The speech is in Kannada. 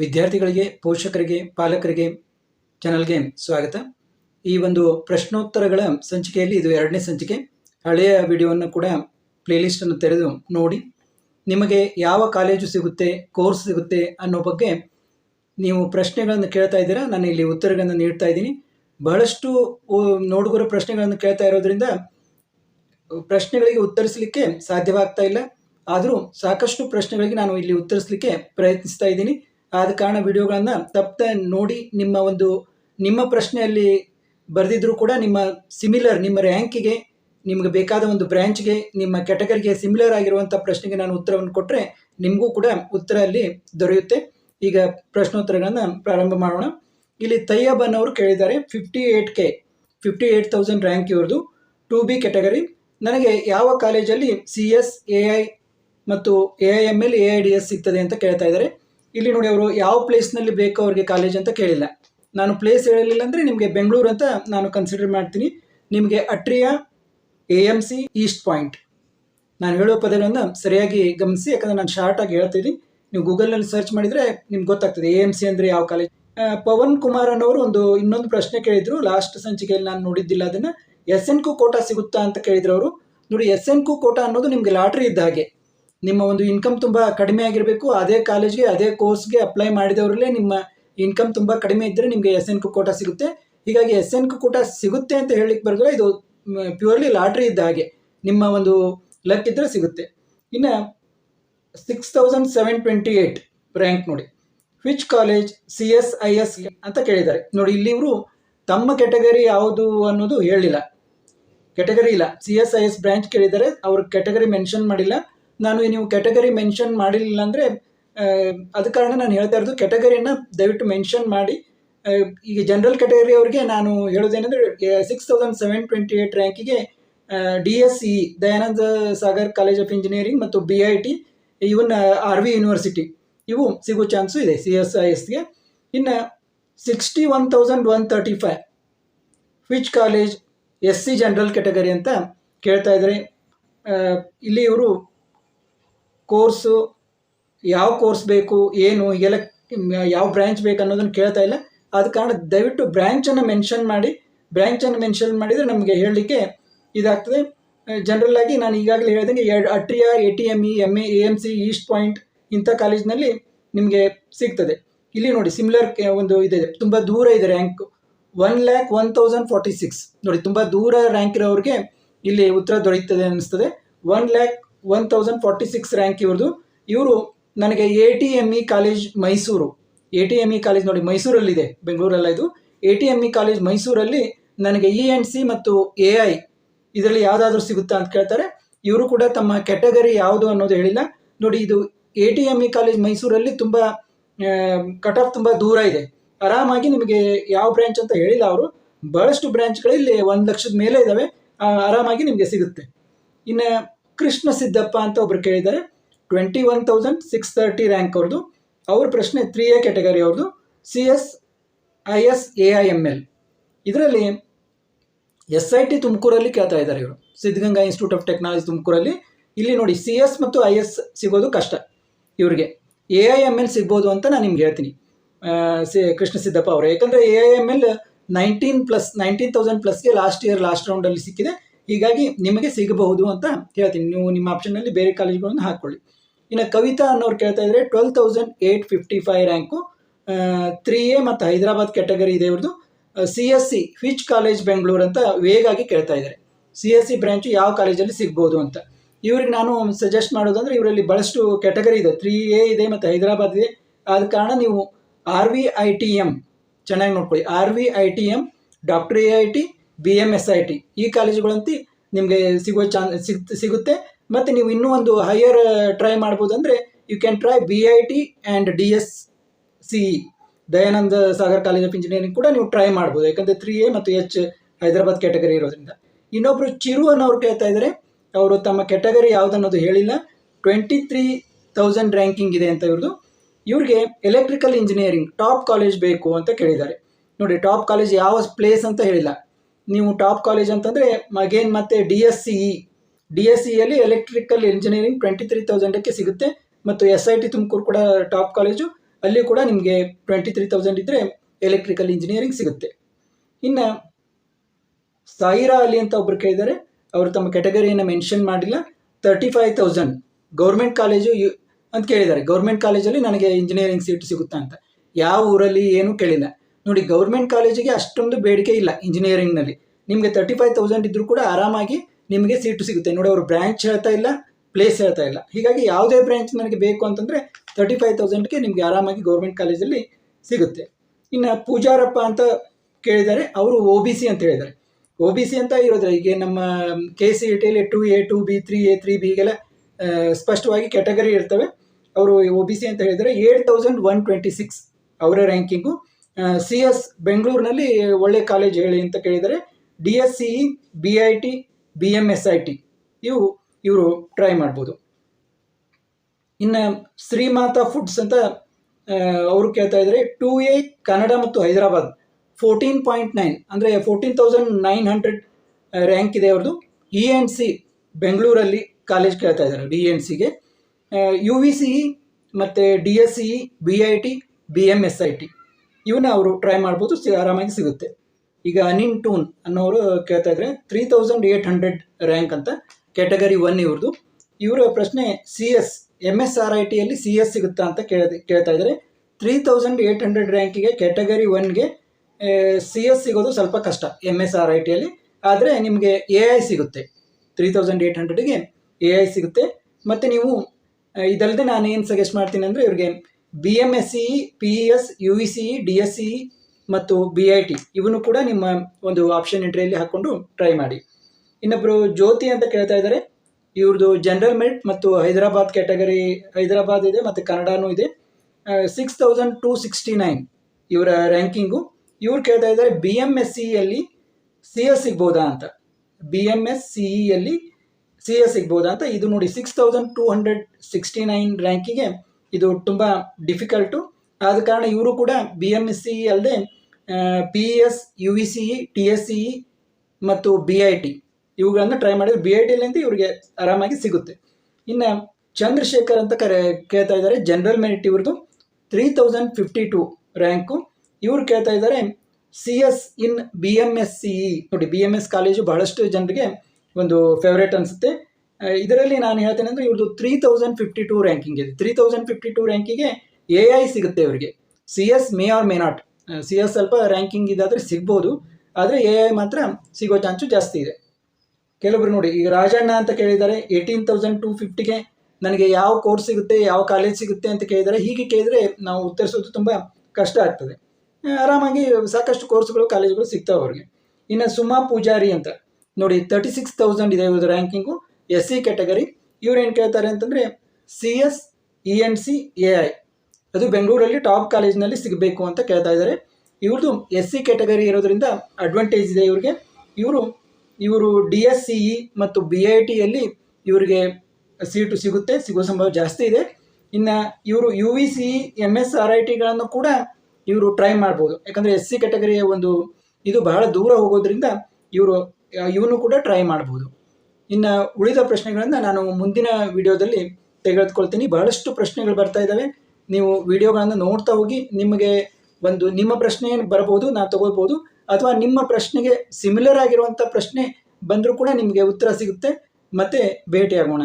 ವಿದ್ಯಾರ್ಥಿಗಳಿಗೆ, ಪೋಷಕರಿಗೆ, ಪಾಲಕರಿಗೆ ಚಾನಲ್ಗೆ ಸ್ವಾಗತ. ಈ ಒಂದು ಪ್ರಶ್ನೋತ್ತರಗಳ ಸಂಚಿಕೆಯಲ್ಲಿ ಇದು ಎರಡನೇ ಸಂಚಿಕೆ. ಹಳೆಯ ವಿಡಿಯೋವನ್ನು ಕೂಡ ಪ್ಲೇಲಿಸ್ಟನ್ನು ತೆರೆದು ನೋಡಿ. ನಿಮಗೆ ಯಾವ ಕಾಲೇಜು ಸಿಗುತ್ತೆ ಕೋರ್ಸ್ ಸಿಗುತ್ತೆ ಅನ್ನೋ ಬಗ್ಗೆ ನೀವು ಪ್ರಶ್ನೆಗಳನ್ನು ಕೇಳ್ತಾ ಇದ್ದೀರಾ? ನಾನು ಇಲ್ಲಿ ಉತ್ತರಗಳನ್ನು ನೀಡ್ತಾ ಇದ್ದೀನಿ. ಬಹಳಷ್ಟು ನೋಡುಗರ ಪ್ರಶ್ನೆಗಳನ್ನು ಕೇಳ್ತಾ ಇರೋದ್ರಿಂದ ಪ್ರಶ್ನೆಗಳಿಗೆ ಉತ್ತರಿಸಲಿಕ್ಕೆ ಸಾಧ್ಯವಾಗ್ತಾ ಇಲ್ಲ. ಆದರೂ ಸಾಕಷ್ಟು ಪ್ರಶ್ನೆಗಳಿಗೆ ನಾನು ಇಲ್ಲಿ ಉತ್ತರಿಸಲಿಕ್ಕೆ ಪ್ರಯತ್ನಿಸ್ತಾ ಇದ್ದೀನಿ. ಆದ ಕಾರಣ ವಿಡಿಯೋಗಳನ್ನು ತಪ್ಪದೆ ನೋಡಿ ನಿಮ್ಮ ಒಂದು, ನಿಮ್ಮ ಪ್ರಶ್ನೆಯಲ್ಲಿ ಬರೆದಿದ್ರೂ ಕೂಡ ನಿಮ್ಮ ಸಿಮಿಲರ್ ನಿಮ್ಮ ರ್ಯಾಂಕಿಗೆ ನಿಮಗೆ ಬೇಕಾದ ಒಂದು ಬ್ರ್ಯಾಂಚ್ಗೆ ನಿಮ್ಮ ಕ್ಯಾಟಗರಿಗೆ ಸಿಮಿಲರ್ ಆಗಿರುವಂಥ ಪ್ರಶ್ನೆಗೆ ನಾನು ಉತ್ತರವನ್ನು ಕೊಟ್ಟರೆ ನಿಮಗೂ ಕೂಡ ಉತ್ತರ ಅಲ್ಲಿ ದೊರೆಯುತ್ತೆ. ಈಗ ಪ್ರಶ್ನೋತ್ತರಗಳನ್ನು ಪ್ರಾರಂಭ ಮಾಡೋಣ. ಇಲ್ಲಿ ತಯ್ಯಬನ್ ಅವರು ಕೇಳಿದ್ದಾರೆ fifty eight K fifty eight thousand rank ಇವ್ರದ್ದು ಟು ಬಿ ಕ್ಯಾಟಗರಿ ನನಗೆ ಯಾವ ಕಾಲೇಜಲ್ಲಿ ಸಿ ಎಸ್ ಎ ಐ ಮತ್ತು A I M L A I D S ಸಿಗ್ತದೆ ಅಂತ ಕೇಳ್ತಾ ಇದ್ದಾರೆ. ಇಲ್ಲಿ ನೋಡಿ ಅವರು ಯಾವ ಪ್ಲೇಸ್ನಲ್ಲಿ ಬೇಕು ಅವ್ರಿಗೆ ಕಾಲೇಜ್ ಅಂತ ಕೇಳಿಲ್ಲ. ನಾನು ಪ್ಲೇಸ್ ಹೇಳಲಿಲ್ಲ ಅಂದರೆ ನಿಮಗೆ ಬೆಂಗಳೂರು ಅಂತ ನಾನು ಕನ್ಸಿಡರ್ ಮಾಡ್ತೀನಿ. ನಿಮಗೆ Atria A M C East Point ನಾನು ಹೇಳುವ ಪದಗಳನ್ನು ಸರಿಯಾಗಿ ಗಮನಿಸಿ, ಯಾಕಂದರೆ ನಾನು ಶಾರ್ಟಾಗಿ ಹೇಳ್ತೀನಿ ನೀವು ಗೂಗಲ್ನಲ್ಲಿ ಸರ್ಚ್ ಮಾಡಿದರೆ ನಿಮ್ಗೆ ಗೊತ್ತಾಗ್ತದೆ ಎ ಎಂ ಸಿ ಅಂದರೆ ಯಾವ ಕಾಲೇಜ್ ಪವನ್ ಕುಮಾರ್ ಅನ್ನೋರು ಒಂದು ಇನ್ನೊಂದು ಪ್ರಶ್ನೆ ಕೇಳಿದ್ರು. ಲಾಸ್ಟ್ ಸಂಚಿಕೆಯಲ್ಲಿ ನಾನು ನೋಡಿದ್ದಿಲ್ಲ ಅದನ್ನು. ಎಸ್ ಎನ್ ಕು ಕೋಟಾ ಸಿಗುತ್ತಾ ಅಂತ ಕೇಳಿದ್ರು ಅವರು. ನೋಡಿ ಎಸ್ ಎನ್ ಕು ಕೋಟಾ ಅನ್ನೋದು ನಿಮಗೆ ಲಾಟ್ರಿ ಇದ್ದ ಹಾಗೆ. ನಿಮ್ಮ ಒಂದು ಇನ್ಕಮ್ ತುಂಬ ಕಡಿಮೆ ಆಗಿರಬೇಕು. ಅದೇ ಕಾಲೇಜ್ಗೆ ಅದೇ ಕೋರ್ಸ್ಗೆ ಅಪ್ಲೈ ಮಾಡಿದವರಲ್ಲೇ ನಿಮ್ಮ ಇನ್ಕಮ್ ತುಂಬ ಕಡಿಮೆ ಇದ್ದರೆ ನಿಮಗೆ ಎಸ್ ಎನ್ ಕು ಕೋಟ ಸಿಗುತ್ತೆ. ಹೀಗಾಗಿ ಎಸ್ ಎನ್ ಕು ಕೋಟ ಸಿಗುತ್ತೆ ಅಂತ ಹೇಳಲಿಕ್ಕೆ ಬರೋದಿಲ್ಲ. ಇದು ಪ್ಯೂರ್ಲಿ ಲಾಟ್ರಿ ಇದ್ದ ಹಾಗೆ ನಿಮ್ಮ ಒಂದು ಲಕ್ ಇದ್ದರೆ ಸಿಗುತ್ತೆ. ಇನ್ನು six thousand seven twenty eight rank ನೋಡಿ. Which college C S I S ಅಂತ ಕೇಳಿದ್ದಾರೆ. ನೋಡಿ, ಇಲ್ಲಿ ಇವರು ತಮ್ಮ ಕೆಟಗರಿ ಯಾವುದು ಅನ್ನೋದು ಹೇಳಿಲ್ಲ. ಕೆಟಗರಿ ಇಲ್ಲ. C S I S branch ಕೇಳಿದ್ದಾರೆ. ಅವ್ರ ಕೆಟಗರಿ ಮೆನ್ಷನ್ ಮಾಡಿಲ್ಲ. ನಾನು ನೀವು ಕೆಟಗರಿ ಮೆನ್ಷನ್ ಮಾಡಿಲ್ಲ ಅಂದರೆ ಅದ ಕಾರಣ ನಾನು ಹೇಳ್ತಾ ಇರೋದು ಕ್ಯಾಟಗರಿಯನ್ನು ದಯವಿಟ್ಟು ಮೆನ್ಷನ್ ಮಾಡಿ. ಈಗ ಜನರಲ್ ಕೆಟಗರಿ ಅವರಿಗೆ ನಾನು ಹೇಳೋದೇನೆಂದರೆ six thousand seven twenty eight ರ್ಯಾಂಕಿಗೆ D S C Dayananda Sagar college of engineering ಮತ್ತು B I T even R V university ಇವು ಸಿಗೋ ಚಾನ್ಸು ಇದೆ ಸಿ ಎಸ್ ಐ ಎಸ್ಗೆ ಇನ್ನು sixty one thousand one thirty five which college S C general category ಅಂತ ಕೇಳ್ತಾ ಇದ್ದಾರೆ. ಇಲ್ಲಿ ಇವರು ಕೋರ್ಸು, ಯಾವ ಕೋರ್ಸ್ ಬೇಕು, ಏನು ಎಲ್ಲ ಯಾವ ಬ್ರ್ಯಾಂಚ್ ಬೇಕು ಅನ್ನೋದನ್ನು ಕೇಳ್ತಾ ಇಲ್ಲ. ಆದ ಕಾರಣ ದಯವಿಟ್ಟು ಬ್ರ್ಯಾಂಚನ್ನು ಮೆನ್ಷನ್ ಮಾಡಿ ಬ್ರ್ಯಾಂಚನ್ನು ಮೆನ್ಷನ್ ಮಾಡಿದರೆ ನಮಗೆ ಹೇಳಲಿಕ್ಕೆ ಇದಾಗ್ತದೆ. ಜನರಲ್ ಆಗಿ ನಾನು ಈಗಾಗಲೇ ಹೇಳಿದಂಗೆ ಎರಡು, Atria, A T M E M A A M C, East Point ಇಂಥ ಕಾಲೇಜ್ನಲ್ಲಿ ನಿಮಗೆ ಸಿಗ್ತದೆ. ಇಲ್ಲಿ ನೋಡಿ ಸಿಮಿಲರ್ ಒಂದು ಇದೆ ತುಂಬ ದೂರ ಇದೆ rank. One lakh one thousand forty six. ನೋಡಿ ತುಂಬ ದೂರ ರ್ಯಾಂಕ್ ಇರೋರಿಗೆ ಇಲ್ಲಿ ಉತ್ತರ ದೊರೆಯುತ್ತದೆ ಅನ್ನಿಸ್ತದೆ. One lakh one thousand forty six rank ಇವ್ರದ್ದು ಇವರು ನನಗೆ A T M E college Mysuru. A T M E college ನೋಡಿ, ಮೈಸೂರಲ್ಲಿದೆ, ಬೆಂಗಳೂರಲ್ಲ ಇದು. A T M E college ಮೈಸೂರಲ್ಲಿ ನನಗೆ ಇ ಎನ್ ಸಿ ಮತ್ತು ಎ ಐ ಇದರಲ್ಲಿ ಯಾವುದಾದ್ರೂ ಸಿಗುತ್ತಾ ಅಂತ ಕೇಳ್ತಾರೆ. ಇವರು ಕೂಡ ತಮ್ಮ ಕ್ಯಾಟಗರಿ ಯಾವುದು ಅನ್ನೋದು ಹೇಳಿಲ್ಲ. ನೋಡಿ, ಇದು A T M E college ಮೈಸೂರಲ್ಲಿ ತುಂಬ ಕಟ್ ಆಫ್ ತುಂಬ ದೂರ ಇದೆ. ಆರಾಮಾಗಿ ನಿಮಗೆ ಯಾವ ಬ್ರ್ಯಾಂಚ್ ಅಂತ ಹೇಳಿಲ್ಲ ಅವರು. ಬಹಳಷ್ಟು ಬ್ರ್ಯಾಂಚ್ಗಳಲ್ಲಿ ಒಂದು ಲಕ್ಷದ ಮೇಲೆ ಇದ್ದಾವೆ ಆರಾಮಾಗಿ ನಿಮಗೆ ಸಿಗುತ್ತೆ. ಇನ್ನು ಕೃಷ್ಣ ಸಿದ್ದಪ್ಪ ಅಂತ ಒಬ್ರು ಕೇಳಿದ್ದಾರೆ. Twenty one thousand six thirty rank ಅವ್ರದ್ದು ಅವ್ರ ಪ್ರಶ್ನೆ ತ್ರೀ ಎ ಕ್ಯಾಟಗರಿ ಅವ್ರದ್ದು C S I S A I M L ಇದರಲ್ಲಿ ಎಸ್ ಐ ಟಿ ತುಮಕೂರಲ್ಲಿ ಕೇಳ್ತಾ ಇದ್ದಾರೆ ಇವರು. ಸಿದ್ಧಗಂಗಾ ಇನ್ಸ್ಟಿಟ್ಯೂಟ್ ಆಫ್ ಟೆಕ್ನಾಲಜಿ ತುಮಕೂರಲ್ಲಿ. ಇಲ್ಲಿ ನೋಡಿ ಸಿ ಎಸ್ ಮತ್ತು ಐ ಎಸ್ ಸಿಗೋದು ಕಷ್ಟ ಇವರಿಗೆ. ಎ ಐ ಎಂ ಎಲ್ ಸಿಗ್ಬೋದು ಅಂತ ನಾನು ನಿಮ್ಗೆ ಹೇಳ್ತೀನಿ. ಸಿ, ಕೃಷ್ಣ ಸಿದ್ದಪ್ಪ ಅವರು. ಯಾಕಂದರೆ A I M L nineteen plus nineteen thousand ಪ್ಲಸ್ಗೆ last year last ರೌಂಡಲ್ಲಿ ಸಿಕ್ಕಿದೆ. ಹೀಗಾಗಿ ನಿಮಗೆ ಸಿಗಬಹುದು ಅಂತ ಹೇಳ್ತೀನಿ. ನೀವು ನಿಮ್ಮ ಆಪ್ಷನ್ನಲ್ಲಿ ಬೇರೆ ಕಾಲೇಜ್ಗಳನ್ನು ಹಾಕ್ಕೊಳ್ಳಿ ಇನ್ನು ಕವಿತಾ ಅನ್ನೋರು ಕೇಳ್ತಾ ಇದ್ದಾರೆ twelve thousand eight fifty five rank three A ಮತ್ತು ಹೈದರಾಬಾದ್ ಕ್ಯಾಟಗರಿ ಇದೆ ಇವ್ರದ್ದು C S C which college Bengaluru ಅಂತ ವೇಗಾಗಿ ಕೇಳ್ತಾ ಇದ್ದಾರೆ. ಸಿ ಎಸ್ ಸಿ ಬ್ರಾಂಚು ಯಾವ ಕಾಲೇಜಲ್ಲಿ ಸಿಗ್ಬೋದು ಅಂತ. ಇವ್ರಿಗೆ ನಾನು ಸಜೆಸ್ಟ್ ಮಾಡೋದಂದ್ರೆ ಇವರಲ್ಲಿ ಭಾಳಷ್ಟು ಕ್ಯಾಟಗರಿ ಇದೆ. ತ್ರೀ ಎ ಇದೆ ಮತ್ತು ಹೈದರಾಬಾದ್ ಇದೆ. ಆದ ಕಾರಣ ನೀವು R V I T M ಚೆನ್ನಾಗಿ ನೋಡ್ಕೊಳ್ಳಿ. R V I T M doctor A I T B M S I T ಈ ಕಾಲೇಜುಗಳಂತೂ ನಿಮಗೆ ಸಿಗೋ ಚಾನ್, ಸಿಗ್, ಸಿಗುತ್ತೆ. ಮತ್ತು ನೀವು ಇನ್ನೂ ಒಂದು ಹೈಯರ್ ಟ್ರೈ ಮಾಡ್ಬೋದು ಅಂದರೆ you can try B I T and D S C E Dayananda Sagar college of engineering ಕೂಡ ನೀವು ಟ್ರೈ ಮಾಡ್ಬೋದು. ಯಾಕಂದರೆ ತ್ರೀ ಎ ಮತ್ತು ಎಚ್ ಹೈದರಾಬಾದ್ ಕ್ಯಾಟಗರಿ ಇರೋದ್ರಿಂದ. ಇನ್ನೊಬ್ಬರು ಚಿರು ಅನ್ನೋರು ಕೇಳ್ತಾ ಇದ್ದಾರೆ ಅವರು ತಮ್ಮ ಕೆಟಗರಿ ಯಾವುದನ್ನೋದು ಹೇಳಿಲ್ಲ. ಟ್ವೆಂಟಿ ತ್ರೀ ತೌಸಂಡ್ ರ್ಯಾಂಕಿಂಗ್ ಇದೆ ಅಂತ ಇವ್ರದ್ದು ಇವ್ರಿಗೆ ಎಲೆಕ್ಟ್ರಿಕಲ್ ಇಂಜಿನಿಯರಿಂಗ್ ಟಾಪ್ ಕಾಲೇಜ್ ಬೇಕು ಅಂತ ಕೇಳಿದ್ದಾರೆ. ನೋಡಿ ಟಾಪ್ ಕಾಲೇಜ್ ಯಾವ ಪ್ಲೇಸ್ ಅಂತ ಹೇಳಿಲ್ಲ. ನೀವು ಟಾಪ್ ಕಾಲೇಜ್ ಅಂತಂದರೆ, ಅಗೇನ್ ಮತ್ತೆ D S C D S ಸಿಯಲ್ಲಿ ಎಲೆಕ್ಟ್ರಿಕಲ್ ಇಂಜಿನಿಯರಿಂಗ್ ಟ್ವೆಂಟಿ ತ್ರೀ ತೌಸಂಡಕ್ಕೆ ಸಿಗುತ್ತೆ. ಮತ್ತು ಎಸ್ ಐ ಟಿ ತುಮಕೂರು ಕೂಡ ಟಾಪ್ ಕಾಲೇಜು. ಅಲ್ಲಿ ಕೂಡ ನಿಮಗೆ ಟ್ವೆಂಟಿ ತ್ರೀ ತೌಸಂಡ್ ಇದ್ದರೆ ಎಲೆಕ್ಟ್ರಿಕಲ್ ಇಂಜಿನಿಯರಿಂಗ್ ಸಿಗುತ್ತೆ. ಇನ್ನು ಸಾಯಿರಾ ಅಲಿ ಅಂತ ಒಬ್ರು ಕೇಳಿದ್ದಾರೆ. ಅವರು ತಮ್ಮ ಕ್ಯಾಟಗರಿಯನ್ನು ಮೆನ್ಷನ್ ಮಾಡಿಲ್ಲ. Thirty five thousand government college you ಅಂತ ಕೇಳಿದ್ದಾರೆ. ಗೌರ್ಮೆಂಟ್ ಕಾಲೇಜಲ್ಲಿ ನನಗೆ ಇಂಜಿನಿಯರಿಂಗ್ ಸೀಟ್ ಸಿಗುತ್ತಾ ಅಂತ. ಯಾವ ಊರಲ್ಲಿ ಏನು ಕೇಳಿಲ್ಲ. ನೋಡಿ ಗೌರ್ಮೆಂಟ್ ಕಾಲೇಜಿಗೆ ಅಷ್ಟೊಂದು ಬೇಡಿಕೆ ಇಲ್ಲ ಇಂಜಿನಿಯರಿಂಗ್ನಲ್ಲಿ ನಿಮಗೆ ತರ್ಟಿ ಫೈವ್ ತೌಸಂಡ್ ಇದ್ದರೂ ಕೂಡ ಆರಾಮಾಗಿ ನಿಮಗೆ ಸೀಟು ಸಿಗುತ್ತೆ. ನೋಡಿ, ಅವರು ಬ್ರ್ಯಾಂಚ್ ಹೇಳ್ತಾ ಇಲ್ಲ ಪ್ಲೇಸ್ ಹೇಳ್ತಾ ಇಲ್ಲ. ಹೀಗಾಗಿ ಯಾವುದೇ ಬ್ರ್ಯಾಂಚ್ ನನಗೆ ಬೇಕು ಅಂತಂದರೆ ತರ್ಟಿ ಫೈವ್ ತೌಸಂಡ್ಗೆ ನಿಮಗೆ ಆರಾಮಾಗಿ ಗೌರ್ಮೆಂಟ್ ಕಾಲೇಜಲ್ಲಿ ಸಿಗುತ್ತೆ. ಇನ್ನು ಪೂಜಾರಪ್ಪ ಅಂತ ಕೇಳಿದ್ದಾರೆ, ಅವರು ಒ ಬಿ ಸಿ ಅಂತ ಹೇಳಿದ್ದಾರೆ. ಒ ಬಿ ಸಿ ಅಂತ ಇರೋದ್ರೆ ಈಗ ನಮ್ಮ K C E ಟಿಯಲ್ಲಿ two A two B three A three ಬಿಗೆಲ್ಲ ಸ್ಪಷ್ಟವಾಗಿ ಕ್ಯಾಟಗರಿ ಇರ್ತವೆ. ಅವರು ಒ ಬಿ ಸಿ ಅಂತ ಹೇಳಿದರೆ eight thousand one twenty six ಅವರ ರ್ಯಾಂಕಿಂಗು ಸಿ ಎಸ್ ಬೆಂಗಳೂರಿನಲ್ಲಿ ಒಳ್ಳೆ ಕಾಲೇಜ್ ಹೇಳಿ ಅಂತ ಕೇಳಿದರೆ D S C E, B I T, B M S I T ಇವು ಇವರು ಟ್ರೈ ಮಾಡ್ಬೋದು. ಇನ್ನು ಶ್ರೀಮಾತಾ ಫುಡ್ಸ್ ಅಂತ ಅವರು ಕೇಳ್ತಾ ಇದ್ದಾರೆ, ಟು ಎ ಕನ್ನಡ ಮತ್ತು ಹೈದರಾಬಾದ್, ಫೋರ್ಟೀನ್ ಪಾಯಿಂಟ್ ನೈನ್, ಅಂದರೆ fourteen thousand nine hundred rank ಇದೆ ಅವ್ರದ್ದು. ಇ ಎನ್ ಸಿ ಬೆಂಗಳೂರಲ್ಲಿ ಕಾಲೇಜ್ ಕೇಳ್ತಾ ಇದ್ದಾರೆ ಡಿ ಎನ್ ಸಿಗೆ ಯು ವಿ ಸಿ ಇ ಮತ್ತು D S C E, B I T, B M S I T. ಇವನ್ನ ಅವರು ಟ್ರೈ ಮಾಡ್ಬೋದು ಆರಾಮಾಗಿ ಸಿಗುತ್ತೆ. ಈಗ ಅನಿನ್ ಟೂನ್ ಅನ್ನೋರು ಕೇಳ್ತಾ ಇದ್ದಾರೆ three thousand eight hundred rank ಅಂತ ಕ್ಯಾಟಗರಿ ಒನ್ ಇವ್ರದ್ದು ಇವರ ಪ್ರಶ್ನೆ C S M S R I ಟಿಯಲ್ಲಿ C S ಸಿಗುತ್ತಾ ಅಂತ ಕೇಳ ಕೇಳ್ತಾ ಇದ್ದಾರೆ ತ್ರೀ ತೌಸಂಡ್ ಏಯ್ಟ್ ಹಂಡ್ರೆಡ್ ರ್ಯಾಂಕಿಗೆ ಕ್ಯಾಟಗರಿ ಒನ್ಗೆ ಸಿ ಎಸ್ ಸಿಗೋದು ಸ್ವಲ್ಪ ಕಷ್ಟ ಎಂ ಎಸ್ ಆರ್ ಐ ಟಿಯಲ್ಲಿ ಆದರೆ ನಿಮಗೆ ಎ ಐ ಸಿಗುತ್ತೆ. ತ್ರೀ ತೌಸಂಡ್ ಏಯ್ಟ್ ಹಂಡ್ರೆಡ್ಗೆ ಎ ಐ ಸಿಗುತ್ತೆ. ಮತ್ತು ನೀವು ಇದಲ್ಲದೆ ನಾನು ಏನು ಸಜೆಸ್ಟ್ ಮಾಡ್ತೀನಿ ಅಂದರೆ ಇವ್ರಿಗೆ B M S C P E S U E C D S C ಮತ್ತು ಬಿ ಐ ಟಿ ಇವನು ಕೂಡ ನಿಮ್ಮ ಒಂದು ಆಪ್ಷನ್ ಎಂಟ್ರಿಯಲ್ಲಿ ಹಾಕ್ಕೊಂಡು ಟ್ರೈ ಮಾಡಿ. ಇನ್ನೊಬ್ಬರು ಜ್ಯೋತಿ ಅಂತ ಕೇಳ್ತಾ ಇದ್ದಾರೆ. ಇವ್ರದ್ದು ಜನರಲ್ ಮೆರಿಟ್ ಮತ್ತು ಹೈದರಾಬಾದ್ ಕ್ಯಾಟಗರಿ ಹೈದರಾಬಾದ್ ಇದೆ ಮತ್ತು ಕನ್ನಡನೂ ಇದೆ. Six thousand two sixty nine ಇವರ ರ್ಯಾಂಕಿಂಗು ಇವ್ರು ಕೇಳ್ತಾ ಇದ್ದಾರೆ ಬಿ ಎಂ ಎಸ್ ಸಿಯಲ್ಲಿ ಸಿ ಎಸ್ ಸಿಗ್ಬೋದಾ ಅಂತ. ಬಿ ಎಂ ಎಸ್ ಸಿ ಇಯಲ್ಲಿ ಸಿ ಎಸ್ ಸಿಗ್ಬೋದಾ ಅಂತ. ಇದು ನೋಡಿ six thousand two hundred sixty nine ರ್ಯಾಂಕಿಗೆ ಇದು ತುಂಬ ಡಿಫಿಕಲ್ಟು ಆದ ಕಾರಣ ಇವರು ಕೂಡ ಬಿ ಎಂ ಎಸ್ ಸಿ ಅಲ್ಲದೆ P E S U V C E T S C E ಮತ್ತು ಬಿ ಐ ಟಿ ಇವುಗಳನ್ನು ಟ್ರೈ ಮಾಡಿದ್ರೆ ಬಿ ಐ ಟಿಲಿಂದ ಇವರಿಗೆ ಆರಾಮಾಗಿ ಸಿಗುತ್ತೆ. ಇನ್ನು ಚಂದ್ರಶೇಖರ್ ಅಂತ ಕರೆ, ಕೇಳ್ತಾ ಇದ್ದಾರೆ ಜನರಲ್ ಮೆರಿಟ್ ಇವ್ರದ್ದು three thousand fifty two rank ಇವರು ಕೇಳ್ತಾ ಇದ್ದಾರೆ C S in B M S C E ನೋಡಿ ಬಿ ಎಂ ಎಸ್ ಕಾಲೇಜು ಬಹಳಷ್ಟು ಜನರಿಗೆ ಒಂದು ಫೇವ್ರೇಟ್ ಅನಿಸುತ್ತೆ. ಇದರಲ್ಲಿ ನಾನು ಹೇಳ್ತೇನೆ ಅಂದರೆ ಇವ್ರದ್ದು three thousand fifty two ranking ಇದೆ. ತ್ರೀ ತೌಸಂಡ್ ಫಿಫ್ಟಿ ಟೂ ರ್ಯಾಂಕಿಗೆ ಎ ಐ ಸಿಗುತ್ತೆ ಅವರಿಗೆ C S may or may not C S ಸ್ವಲ್ಪ ರ್ಯಾಂಕಿಂಗ್ ಇದಾದರೆ ಸಿಗ್ಬೋದು. ಆದರೆ ಎ ಐ ಮಾತ್ರ ಸಿಗೋ ಚಾನ್ಸು ಜಾಸ್ತಿ ಇದೆ. ಕೆಲವರು ನೋಡಿ, ಈಗ ರಾಜಣ್ಣ ಅಂತ ಕೇಳಿದ್ದಾರೆ ಏಯ್ಟೀನ್ ತೌಸಂಡ್ ಟೂ ಫಿಫ್ಟಿಗೆ ನನಗೆ ಯಾವ ಕೋರ್ಸ್ ಸಿಗುತ್ತೆ, ಯಾವ ಕಾಲೇಜ್ ಸಿಗುತ್ತೆ ಅಂತ ಕೇಳಿದರೆ ಹೀಗೆ ಕೇಳಿದರೆ ನಾವು ಉತ್ತರಿಸೋದು ತುಂಬ ಕಷ್ಟ ಆಗ್ತದೆ. ಆರಾಮಾಗಿ ಸಾಕಷ್ಟು ಕೋರ್ಸ್ಗಳು ಕಾಲೇಜುಗಳು ಸಿಗ್ತಾವೆ ಅವ್ರಿಗೆ. ಇನ್ನು ಸುಮಾ ಪೂಜಾರಿ ಅಂತ, ನೋಡಿ ತರ್ಟಿ ಸಿಕ್ಸ್ ತೌಸಂಡ್ ಇದೆ ಇವ್ರದ್ದು ರ್ಯಾಂಕಿಂಗು ಎಸ್ ಸಿ ಕ್ಯಾಟಗರಿ. ಇವ್ರೇನು ಕೇಳ್ತಾರೆ ಅಂತಂದರೆ C S, E N C, A I. ಅದು ಬೆಂಗಳೂರಲ್ಲಿ ಟಾಪ್ ಕಾಲೇಜ್ನಲ್ಲಿ ಸಿಗಬೇಕು ಅಂತ ಕೇಳ್ತಾ ಇದ್ದಾರೆ. ಇವ್ರದ್ದು ಎಸ್ ಸಿ ಕ್ಯಾಟಗರಿ ಇರೋದ್ರಿಂದ ಅಡ್ವಾಂಟೇಜ್ ಇದೆ ಇವ್ರಿಗೆ. ಇವರು ಇವರು ಡಿ ಎಸ್ ಸಿ ಇ ಮತ್ತು ಬಿ ಐ ಟಿಯಲ್ಲಿ ಇವರಿಗೆ ಸೀಟು ಸಿಗುತ್ತೆ, ಸಿಗೋ ಸಂಭವ ಜಾಸ್ತಿ ಇದೆ. ಇನ್ನು ಇವರು U V C M S, R I ಟಿಗಳನ್ನು ಕೂಡ ಇವರು ಟ್ರೈ ಮಾಡ್ಬೋದು. ಯಾಕಂದರೆ ಎಸ್ ಸಿ ಕ್ಯಾಟಗರಿಯ ಒಂದು ಇದು ಬಹಳ ದೂರ ಹೋಗೋದ್ರಿಂದ ಇವರು, ಇವನು ಕೂಡ ಟ್ರೈ ಮಾಡ್ಬೋದು. ಇನ್ನು ಉಳಿದ ಪ್ರಶ್ನೆಗಳನ್ನು ನಾನು ಮುಂದಿನ ವಿಡಿಯೋದಲ್ಲಿ ತೆಗೆದುಕೊಳ್ತೀನಿ. ಬಹಳಷ್ಟು ಪ್ರಶ್ನೆಗಳು ಬರ್ತಾ ಇದ್ದಾವೆ. ನೀವು ವಿಡಿಯೋಗಳನ್ನು ನೋಡ್ತಾ ಹೋಗಿ, ನಿಮಗೆ ಒಂದು ನಿಮ್ಮ ಪ್ರಶ್ನೆ ಬರಬಹುದು, ನಾವು ತಗೋಬಹುದು ಅಥವಾ ನಿಮ್ಮ ಪ್ರಶ್ನೆಗೆ ಸಿಮಿಲರ್ ಆಗಿರುವಂಥ ಪ್ರಶ್ನೆ ಬಂದರೂ ಕೂಡ ನಿಮಗೆ ಉತ್ತರ ಸಿಗುತ್ತೆ. ಮತ್ತೆ ಭೇಟಿಯಾಗೋಣ.